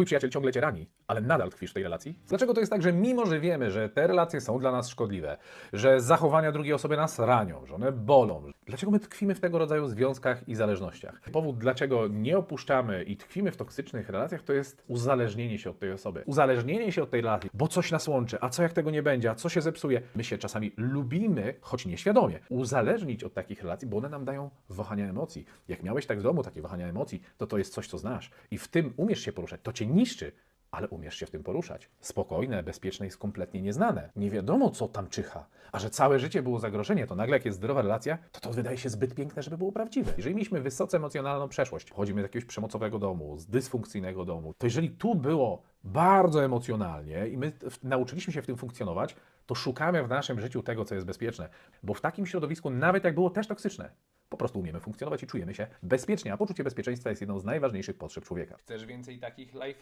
twój przyjaciel ciągle cię rani, ale nadal tkwisz w tej relacji? Dlaczego to jest tak, że mimo, że wiemy, że te relacje są dla nas szkodliwe, że zachowania drugiej osoby nas ranią, że one bolą, dlaczego my tkwimy w tego rodzaju związkach i zależnościach? Powód, dlaczego nie opuszczamy i tkwimy w toksycznych relacjach, to jest uzależnienie się od tej osoby. Uzależnienie się od tej relacji, bo coś nas łączy, a co jak tego nie będzie, a co się zepsuje? My się czasami lubimy, choć nieświadomie, uzależnić od takich relacji, bo one nam dają wahania emocji. Jak miałeś tak w domu takie wahania emocji, to to jest coś, co znasz i w tym umiesz się poruszać. To cię niszczy, ale umiesz się w tym poruszać. Spokojne, bezpieczne jest kompletnie nieznane. Nie wiadomo, co tam czyha. A że całe życie było zagrożenie, to nagle jak jest zdrowa relacja, to to wydaje się zbyt piękne, żeby było prawdziwe. Jeżeli mieliśmy wysoce emocjonalną przeszłość, pochodzimy z jakiegoś przemocowego domu, z dysfunkcyjnego domu, to jeżeli tu było bardzo emocjonalnie i my nauczyliśmy się w tym funkcjonować, to szukamy w naszym życiu tego, co jest bezpieczne. Bo w takim środowisku, nawet jak było też toksyczne, po prostu umiemy funkcjonować i czujemy się bezpiecznie, a poczucie bezpieczeństwa jest jedną z najważniejszych potrzeb człowieka. Chcesz więcej takich life